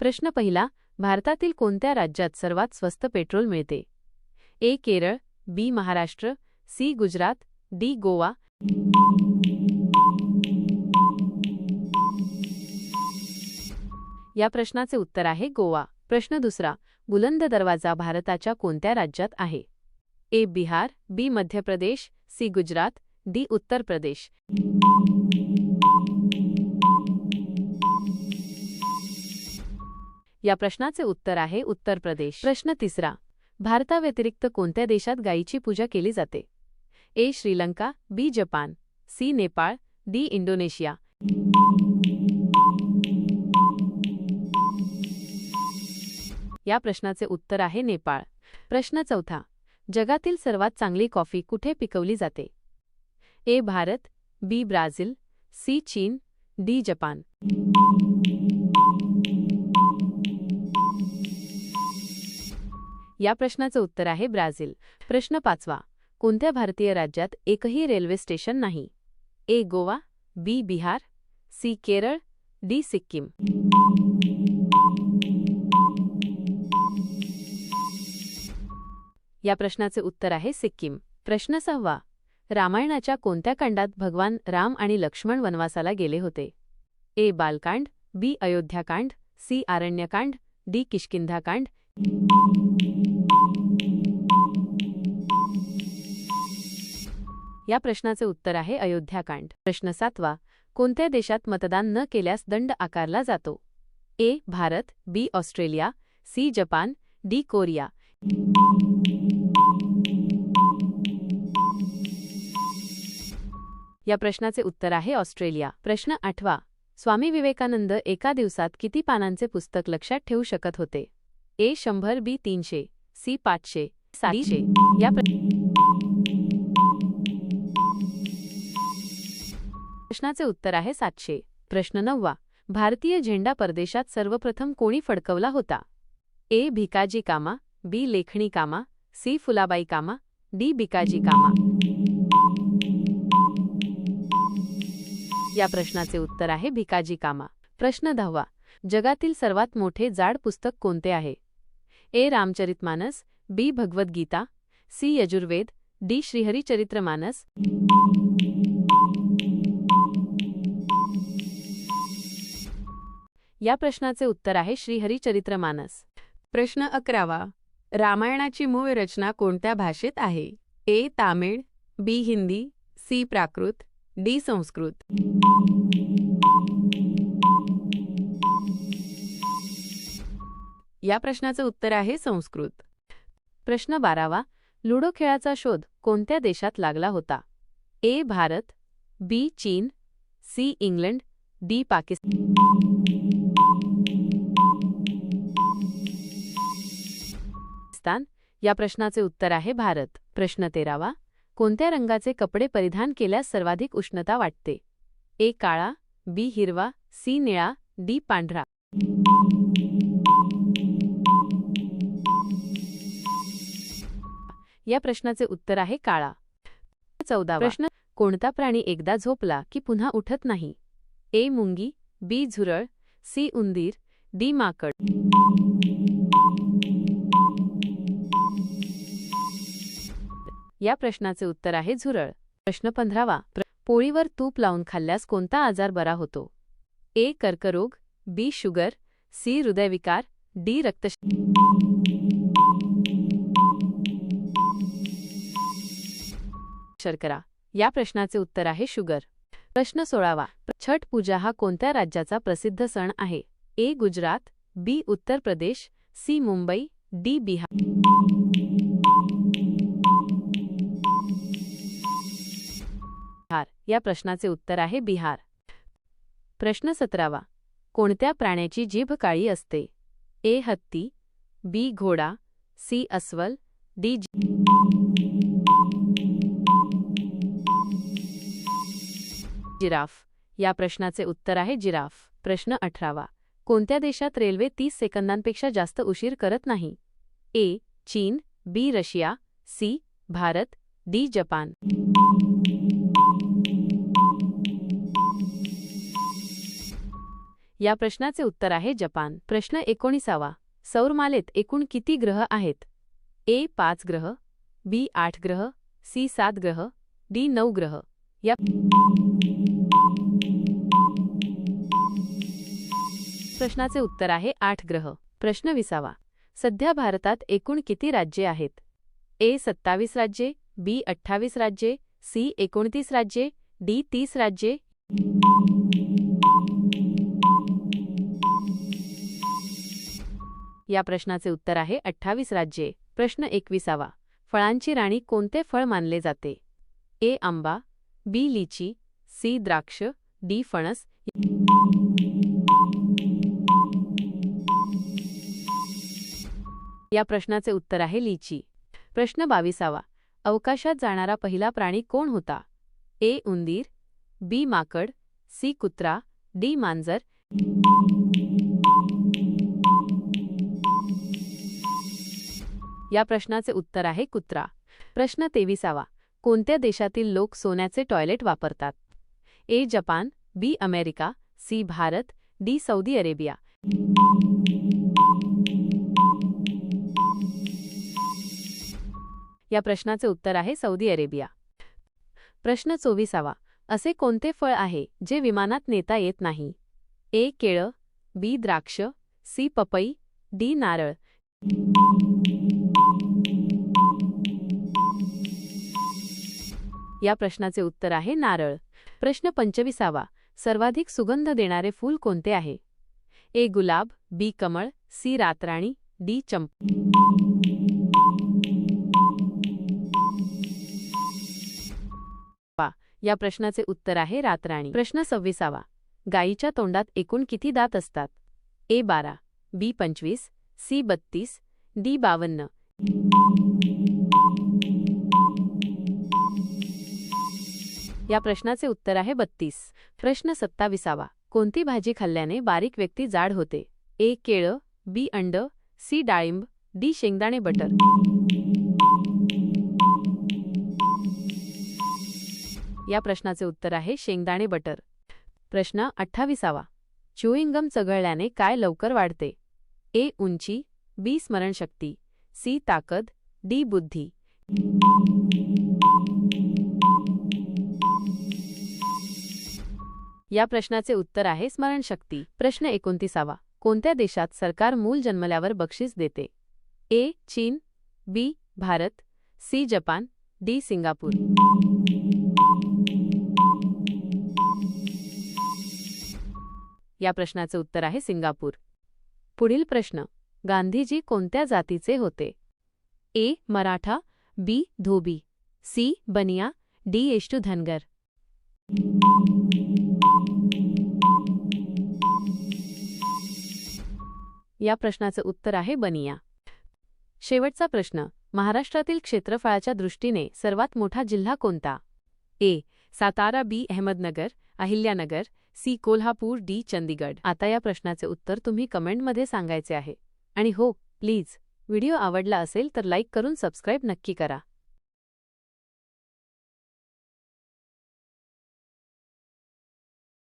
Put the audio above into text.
प्रश्न पहिला भारतातील कोणत्या राज्यात सर्वात स्वस्त पेट्रोल मिळते? A Kerala B Maharashtra C Gujarat D Goa. या प्रश्नाचे उत्तर आहे गोवा. प्रश्न दुसरा बुलंद दरवाजा भारताच्या कोणत्या राज्यात आहे? ए बिहार बी मध्य प्रदेश सी गुजरात डी उत्तर प्रदेश. या प्रश्नाचे उत्तर आहे उत्तर प्रदेश. प्रश्न तिसरा. भारताव्यतिरिक्त कोणत्या देशात गायीची पूजा केली जाते? A. Sri Lanka B Japan C Nepal D Indonesia. या प्रश्नाचे उत्तर आहे नेपाळ. प्रश्न चौथा. जगातील सर्वात चांगली कॉफी कुठे पिकवली जाते? A. Bharat B Brazil C चीन डी जपान. या प्रश्नाचं उत्तर आहे ब्राझील. प्रश्न पाचवा. कोणत्या भारतीय राज्यात एकही रेल्वे स्टेशन नाही? A. Goa B. Bihar C. Kerala D. Sikkim. या प्रश्नाचे उत्तर आहे सिक्कीम. प्रश्न सहावा. रामायणाच्या कोणत्या कांडात भगवान राम आणि लक्ष्मण वनवासाला गेले होते? A. Balkand B. Ayodhyakand C. Aranyakand D. Kishkindhakand. या प्रश्नाचे उत्तर आहे अयोध्याकांड. प्रश्न सातवा कोणत्या देशात मतदान न केल्यास दंड आकारला जातो? A Bharat B Australia C Japan D Korea. या प्रश्नाचे उत्तर आहे ऑस्ट्रेलिया. प्रश्न आठवा स्वामी विवेकानंद एका दिवसात किती पानांचे पुस्तक लक्षात ठेवू शकत होते? ए शंभर बी तीनशे सी पाचशे सातशे. या प्रश्नाचे उत्तर आहे सातशे. प्रश्न नववा. भारतीय झेंडा परदेशात सर्वप्रथम कोणी फडकवला होता? ए. भिकाजी कामा बी. लेखणी कामा सी. फुलाबाई कामा डी. बिकाजी कामा. या प्रश्नाचे उत्तर आहे भिकाजी कामा. प्रश्न दहावा. जगातील सर्वात मोठे जाड पुस्तक कोणते आहे? A. Ramcharitmanas B. Bhagavad Gita C. Yajurveda D. Shriharicharitramanas या प्रश्नाचे उत्तर आहे श्रीहरिचरित्रमानस प्रश्न अकरावा. रामायणाची मूळ रचना कोणत्या भाषेत आहे? A. Tamil B. Hindi C. Prakrit D. Sanskrit. या प्रश्नाचं उत्तर आहे संस्कृत. प्रश्न बारावा. लुडो खेळाचा शोध कोणत्या देशात लागला होता? ए. भारत बी. चीन सी. England D. पाकिस्तान. या प्रश्नाचे उत्तर आहे भारत. प्रश्न तेरावा कोणत्या रंगाचे कपडे परिधान केल्यास सर्वाधिक उष्णता वाटते? ए काळा बी हिरवा सी निळा डी पांढरा. या प्रश्नाचे उत्तर आहे काळा. चौदा प्रश्न कोणता प्राणी एकदा झोपला की पुन्हा उठत नाही? ए मुंगी बी झुरळ सी उंदीर डी माकड. या प्रश्नाचे उत्तर आहे झुरळ. प्रश्न पंधरावा. पोळीवर तूप लावून खाल्ल्यास कोणता आजार बरा होतो? ए. कर्करोग बी. Sugar C. हृदयविकार डी. रक्त शर्करा. या प्रश्नाचे उत्तर आहे शुगर. प्रश्न सोळावा. छठ पूजा हा कोणत्या राज्याचा प्रसिद्ध सण आहे? A. Gujarat B. Uttar Pradesh C. Mumbai D. Bihar. या प्रश्नाचे उत्तर आहे बिहार. प्रश्न सतरावा. कोणत्या प्राण्याची जीभ काळी असते? ए. हत्ती बी. घोडा सी. अस्वल डी. जिराफ. या प्रश्नाचे उत्तर आहे जिराफ. प्रश्न अठरावा. कोणत्या देशात रेल्वे तीस सेकंदांपेक्षा जास्त उशीर करत नाही? ए. चीन B. Russia C. Bharat D. Japan. या प्रश्नाचे उत्तर आहे जपान. प्रश्न एकोणीसावा. सौरमालेत एकूण किती ग्रह आहेत? ए पाच ग्रह बी आठ ग्रह सी सात ग्रह डी नऊ ग्रह. या प्रश्नाचे उत्तर आहे आठ ग्रह. प्रश्न विसावा. सध्या भारतात एकूण किती राज्ये आहेत? ए सत्तावीस राज्ये बी अठ्ठावीस राज्ये सी एकोणतीस राज्ये डी तीस राज्ये. या प्रश्नाचे उत्तर आहे अठ्ठावीस राज्ये. प्रश्न एकविसावा. फळांची राणी कोणते फळ मानले जाते? ए. आंबा बी. लिची सी. द्राक्ष डी. फणस. या प्रश्नाचे उत्तर आहे लिची. प्रश्न बावीसावा. अवकाशात जाणारा पहिला प्राणी कोण होता? ए. उंदीर बी. माकड सी. कुत्रा डी. मांजर. या प्रश्नाचे उत्तर आहे कुत्रा. प्रश्न तेविसावा. कोणत्या देशातील लोक सोन्याचे टॉयलेट वापरतात? A. Japan B. America C. Bharat D. Saudi Arabia. या प्रश्नाचे उत्तर आहे सौदी अरेबिया. प्रश्न चोवीसावा. असे कोणते फळ आहे जे विमानात नेता येत नाही? ए. केळं बी. द्राक्ष सी. पपई डी. नारळ. या प्रश्नाचे उत्तर आहे नारळ. प्रश्न पंचविसावा. सर्वाधिक सुगंध देणारे फूल कोणते आहे? ए. गुलाब बी. कमळ सी. रातराणी डी. चंप. या प्रश्नाचे उत्तर आहे रातराणी. प्रश्न सव्वीसावा. गायीच्या तोंडात एकूण किती दात असतात? ए. बारा बी. पंचवीस सी. बत्तीस डी. बावन्न. या प्रश्नाचे उत्तर आहे बत्तीस. प्रश्न सत्ताविसावा. कोणती भाजी खाल्ल्याने बारीक व्यक्ती जाड होते? ए. केळं बी. अंड सी. डाळिंब डी. शेंगदाणे बटर. या प्रश्नाचे उत्तर आहे शेंगदाणे बटर. प्रश्न अठ्ठाविसावा. च्युईंगम चघळल्याने काय लवकर वाढते? ए. उंची बी. स्मरणशक्ती सी. ताकद डी. बुद्धी. या प्रश्नाचे उत्तर आहे स्मरणशक्ती. प्रश्न एकोणतीसावा. कोणत्या देशात सरकार मूल जन्मल्यावर बक्षीस देते? ए. चीन. B. Bharat. C. Japan. D. Singapore. या प्रश्नाचे उत्तर आहे सिंगापूर. पुढील प्रश्न. गांधीजी कोणत्या जातीचे होते? A. Maratha. B. Dhobi. C. Baniya. D. एष्टू Dhangar या प्रश्नाचं उत्तर आहे बनिया. शेवटचा प्रश्न महाराष्ट्रातील क्षेत्रफळाच्या दृष्टीने सर्वात मोठा जिल्हा कोणता? A Satara B Ahmednagar Ahilyanagar C Kolhapur D Chandigarh. आता या प्रश्नाचे उत्तर तुम्ही कमेंटमध्ये सांगायचे आहे. आणि हो प्लीज व्हिडिओ आवडला असेल तर लाईक करून सबस्क्राईब नक्की करा.